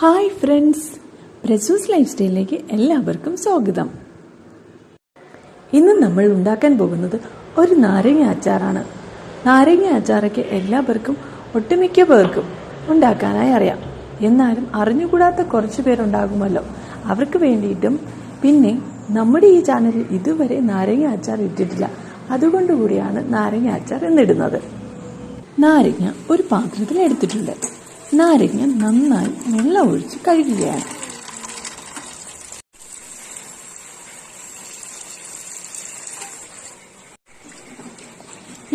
Hi friends. പ്രസൂസ് life സ്റ്റൈലിലേക്ക് എല്ലാവർക്കും സ്വാഗതം. ഇന്ന് നമ്മൾ ഉണ്ടാക്കാൻ പോകുന്നത് ഒരു നാരങ്ങ അച്ചാറാണ്. നാരങ്ങ അച്ചാറൊക്കെ എല്ലാവർക്കും ഒട്ടുമിക്ക പേർക്കും ഉണ്ടാക്കാനായി അറിയാം. എന്നാലും അറിഞ്ഞുകൂടാത്ത കുറച്ച് പേരുണ്ടാകുമല്ലോ. അവർക്ക് വേണ്ടിയിട്ടും. പിന്നെ നമ്മുടെ ഈ ചാനലിൽ ഇതുവരെ നാരങ്ങ അച്ചാർ ഇട്ടിട്ടില്ല. അതുകൊണ്ടുകൂടിയാണ് നാരങ്ങ അച്ചാർ എന്നിടുന്നത്. നാരങ്ങ ഒരു പാത്രത്തിൽ എടുത്തിട്ടുണ്ട്. നാരങ്ങ നന്നായി വെള്ളം ഒഴിച്ച് കഴുകുകയാണ്.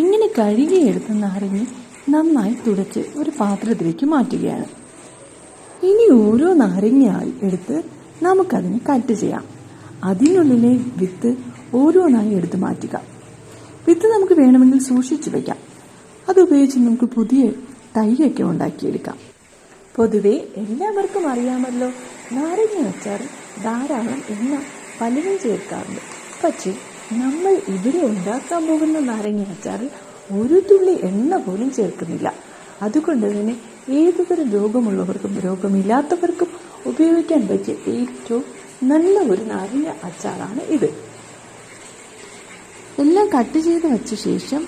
ഇങ്ങനെ കഴുകിയെടുത്ത നാരങ്ങ നന്നായി തുടച്ച് ഒരു പാത്രത്തിലേക്ക് മാറ്റുകയാണ്. ഇനി ഓരോ നാരങ്ങയായി എടുത്ത് നമുക്കതിനെ കട്ട് ചെയ്യാം. അതിനുള്ളിലെ വിത്ത് ഓരോന്നായി എടുത്ത് മാറ്റുക. വിത്ത് നമുക്ക് വേണമെങ്കിൽ സൂക്ഷിച്ചു വയ്ക്കാം അതുപയോഗിച്ച് നമുക്ക് പുതിയ തൈയൊക്കെ ഉണ്ടാക്കിയെടുക്കാം. പൊതുവെ എല്ലാവർക്കും അറിയാമല്ലോ നാരങ്ങ അച്ചാർ ധാരാളം എണ്ണ പലരും ചേർക്കാറുണ്ട്. പക്ഷേ നമ്മൾ ഇവിടെ ഉണ്ടാക്കാൻ പോകുന്ന നാരങ്ങ അച്ചാറിൽ ഒരു തുള്ളി എണ്ണ പോലും ചേർക്കുന്നില്ല. അതുകൊണ്ട് തന്നെ ഏതുതരം രോഗമുള്ളവർക്കും രോഗമില്ലാത്തവർക്കും ഉപയോഗിക്കാൻ പറ്റിയ ഏറ്റവും നല്ല ഒരു നാരങ്ങ അച്ചാറാണ് ഇത്. എല്ലാം കട്ട് ചെയ്ത് വെച്ച ശേഷം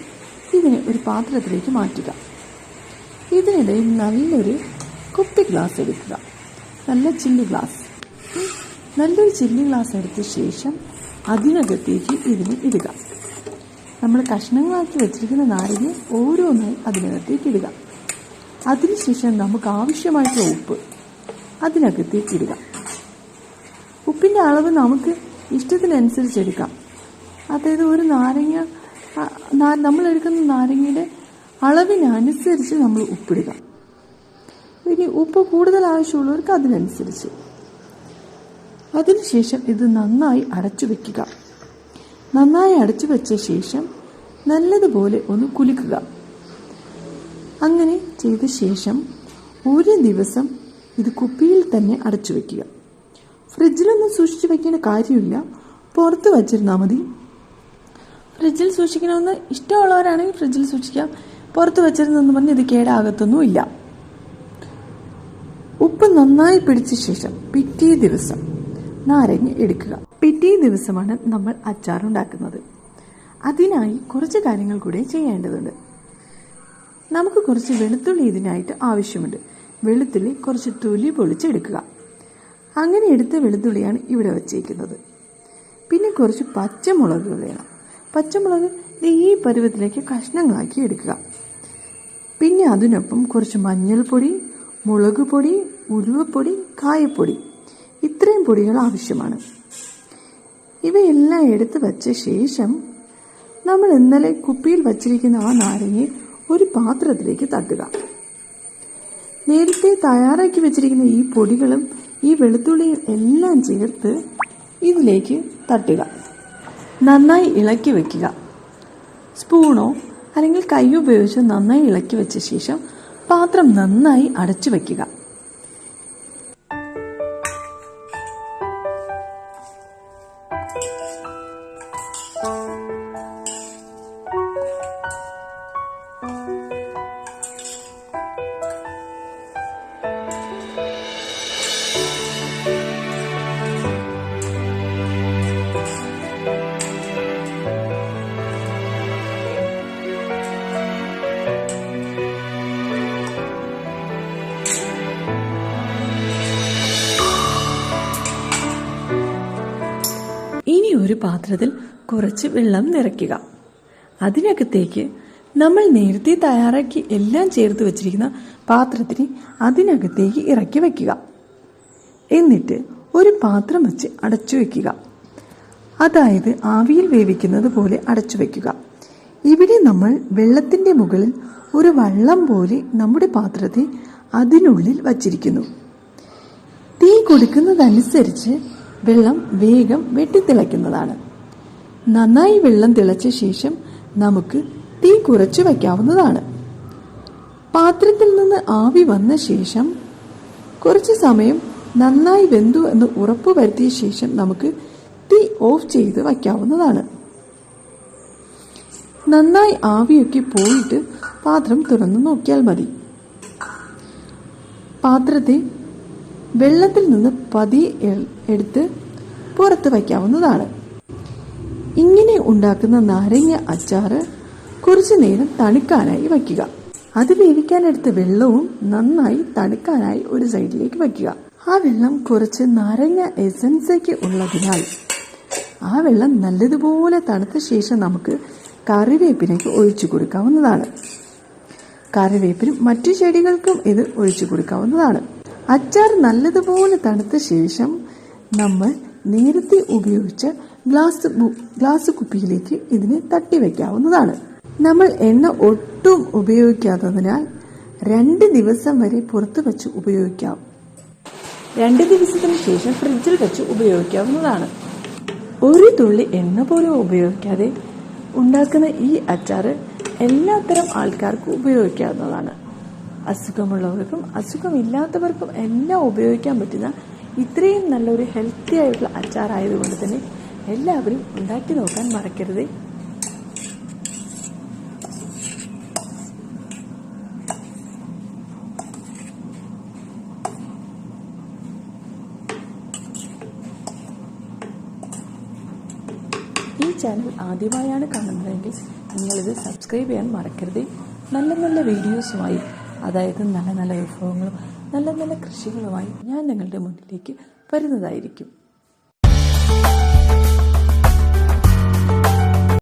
ഇതിനെ ഒരു പാത്രത്തിലേക്ക് മാറ്റുക. ഇതിനിടയിൽ നല്ലൊരു കുപ്പി ഗ്ലാസ് എടുക്കുക. നല്ല ചില്ലി ഗ്ലാസ്. നല്ലൊരു ചില്ലി ഗ്ലാസ് എടുത്ത ശേഷം അതിനകത്തേക്ക് ഇതിന് ഇടുക. നമ്മൾ കഷ്ണങ്ങളാക്കി വെച്ചിരിക്കുന്ന നാരങ്ങ ഓരോന്നായി അതിനകത്തേക്ക് ഇടുക. അതിനുശേഷം നമുക്ക് ആവശ്യമായിട്ടുള്ള ഉപ്പ് അതിനകത്തേക്ക് ഇടുക. ഉപ്പിന്റെ അളവ് നമുക്ക് ഇഷ്ടത്തിനനുസരിച്ച് എടുക്കാം. അതായത് ഒരു നാരങ്ങ നമ്മൾ എടുക്കുന്ന നാരങ്ങയുടെ അളവിനനുസരിച്ച് നമ്മൾ ഉപ്പിടുക. ഇനി ഉപ്പ് കൂടുതൽ ആവശ്യമുള്ളവർക്ക് അതിനനുസരിച്ച്. അതിനുശേഷം ഇത് നന്നായി അടച്ചു വയ്ക്കുക നന്നായി അടച്ചു വെച്ച ശേഷം നല്ലതുപോലെ ഒന്ന് കുലുക്കുക. അങ്ങനെ ചെയ്ത ശേഷം ഒരു ദിവസം ഇത് കുപ്പിയിൽ തന്നെ അടച്ചു വയ്ക്കുക ഫ്രിഡ്ജിലൊന്നും സൂക്ഷിച്ചു വെക്കേണ്ട കാര്യമില്ല. പുറത്ത് വച്ചിരുന്നാൽ മതി. ഫ്രിഡ്ജിൽ സൂക്ഷിക്കണമെന്ന് ഇഷ്ടമുള്ളവരാണെങ്കിൽ ഫ്രിഡ്ജിൽ സൂക്ഷിക്കാം. പുറത്ത് വെച്ചിരുന്നെന്ന് പറഞ്ഞ് ഇത് കേടാകത്തൊന്നും ഇല്ല. ഉപ്പ് നന്നായി പിടിച്ച ശേഷം പിറ്റേ ദിവസം നാരങ്ങ എടുക്കുക. പിറ്റേ ദിവസമാണ് നമ്മൾ അച്ചാർ ഉണ്ടാക്കുന്നത് അതിനായി കുറച്ച് കാര്യങ്ങൾ കൂടെ ചെയ്യേണ്ടതുണ്ട്. നമുക്ക് കുറച്ച് വെളുത്തുള്ളി ഇതിനായിട്ട് ആവശ്യമുണ്ട്. വെളുത്തുള്ളി കുറച്ച് തൊലി പൊളിച്ചെടുക്കുക. അങ്ങനെ എടുത്ത വെളുത്തുള്ളിയാണ് ഇവിടെ വച്ചേക്കുന്നത്. പിന്നെ കുറച്ച് പച്ചമുളകുകൾ വേണം. പച്ചമുളക് ഈ പരുവത്തിലേക്ക് കഷ്ണങ്ങളാക്കി എടുക്കുക. അതിനൊപ്പം കുറച്ച് മഞ്ഞൾപ്പൊടി മുളക് പൊടി ഉലുവപ്പൊടി കായപ്പൊടി. ഇത്രയും പൊടികൾ ആവശ്യമാണ്. ഇവയെല്ലാം എടുത്ത് വച്ച ശേഷം നമ്മൾ ഇന്നലെ കുപ്പിയിൽ വച്ചിരിക്കുന്ന ആ നാരങ്ങയെ ഒരു പാത്രത്തിലേക്ക് തട്ടുക. നേരത്തെ തയ്യാറാക്കി വെച്ചിരിക്കുന്ന ഈ പൊടികളും ഈ വെളുത്തുള്ളിയും എല്ലാം ചേർത്ത് ഇതിലേക്ക് തട്ടുക. നന്നായി ഇളക്കി വെക്കുക. സ്പൂണോ അല്ലെങ്കിൽ കൈ ഉപയോഗിച്ച് നന്നായി ഇളക്കി വെച്ച ശേഷം പാത്രം നന്നായി അടച്ചു വെക്കുക. ഒരു പാത്രത്തിൽ കുറച്ച് വെള്ളം നിറയ്ക്കുക. അതിനകത്തേക്ക് നമ്മൾ നേരത്തെ തയ്യാറാക്കി എല്ലാം ചേർത്ത് വെച്ചിരിക്കുന്ന പാത്രത്തിന് അതിനകത്തേക്ക് ഇറക്കി വയ്ക്കുക എന്നിട്ട് ഒരു പാത്രം വെച്ച് അടച്ചു വയ്ക്കുക അതായത് ആവിയിൽ വേവിക്കുന്നത് പോലെ അടച്ചു വയ്ക്കുക ഇവിടെ നമ്മൾ വെള്ളത്തിന്റെ മുകളിൽ ഒരു വള്ളം പോലെ നമ്മുടെ പാത്രത്തെ അതിനുള്ളിൽ വച്ചിരിക്കുന്നു. തീ കൊടുക്കുന്നതനുസരിച്ച് വെള്ളം വേഗം വെട്ടിത്തിളയ്ക്കുന്നതാണ്. നന്നായി വെള്ളം തിളച്ച ശേഷം നമുക്ക് തീ കുറച്ച് വയ്ക്കാവുന്നതാണ്. പാത്രത്തിൽ നിന്ന് ആവി വന്ന ശേഷം കുറച്ച് സമയം നന്നായി വെന്തു എന്ന് ഉറപ്പ് വരുത്തിയ ശേഷം നമുക്ക് തീ ഓഫ് ചെയ്ത് വയ്ക്കാവുന്നതാണ്. നന്നായി ആവിയൊക്കെ പോയിട്ട് പാത്രം തുറന്നു നോക്കിയാൽ മതി. പാത്രത്തെ വെള്ളത്തിൽ നിന്ന് പതിയെ എ- എടുത്ത് പുറത്ത് വയ്ക്കാവുന്നതാണ്. ഇങ്ങനെ ഉണ്ടാക്കുന്ന നാരങ്ങ അച്ചാറ് കുറച്ചു നേരം തണുക്കാനായി വയ്ക്കുക. അത് വേവിക്കാനെടുത്ത വെള്ളവും നന്നായി തണുക്കാനായി ഒരു സൈഡിലേക്ക് വയ്ക്കുക. ആ വെള്ളം കുറച്ച് നാരങ്ങ എസൻസൊക്കെ ഉള്ളതിനാൽ ആ വെള്ളം നല്ലതുപോലെ തണുത്ത ശേഷം നമുക്ക് കറിവേപ്പിലേക്ക് ഒഴിച്ചു കൊടുക്കാവുന്നതാണ്. കറിവേപ്പിനും മറ്റു ചെടികൾക്കും ഇത് ഒഴിച്ചു കൊടുക്കാവുന്നതാണ്. അച്ചാർ നല്ലതുപോലെ തണുത്ത ശേഷം നമ്മൾ നേരത്തെ ഉപയോഗിച്ച ഗ്ലാസ് ഗ്ലാസ് കുപ്പിയിലേക്ക് ഇതിനെ തട്ടി വയ്ക്കാവുന്നതാണ് നമ്മൾ എണ്ണ ഒട്ടും ഉപയോഗിക്കാത്തതിനാൽ രണ്ട് ദിവസം വരെ പുറത്ത് വെച്ച് ഉപയോഗിക്കാം. രണ്ട് ദിവസത്തിന് ശേഷം ഫ്രിഡ്ജിൽ വെച്ച് ഉപയോഗിക്കാവുന്നതാണ്. ഒരു തുള്ളി എണ്ണ പോലും ഉപയോഗിക്കാതെ ഉണ്ടാക്കുന്ന ഈ അച്ചാർ എല്ലാത്തരം ആൾക്കാർക്കും ഉപയോഗിക്കാവുന്നതാണ്. അസുഖമുള്ളവർക്കും അസുഖമില്ലാത്തവർക്കും എല്ലാം ഉപയോഗിക്കാൻ പറ്റുന്ന ഇത്രയും നല്ലൊരു ഹെൽത്തി ആയിട്ടുള്ള അച്ചാറായതുകൊണ്ട് തന്നെ എല്ലാവരും ഉണ്ടാക്കി നോക്കാൻ മറക്കരുത്. ഈ ചാനൽ ആദ്യമായാണ് കാണുന്നതെങ്കിൽ നിങ്ങളിത് സബ്സ്ക്രൈബ് ചെയ്യാൻ മറക്കരുത്. നല്ല നല്ല വീഡിയോസുമായി അതായത് നല്ല നല്ല വിഭവങ്ങളും നല്ല നല്ല കൃഷികളുമായി ഞാൻ നിങ്ങളുടെ മുന്നിലേക്ക് വരുന്നതായിരിക്കും.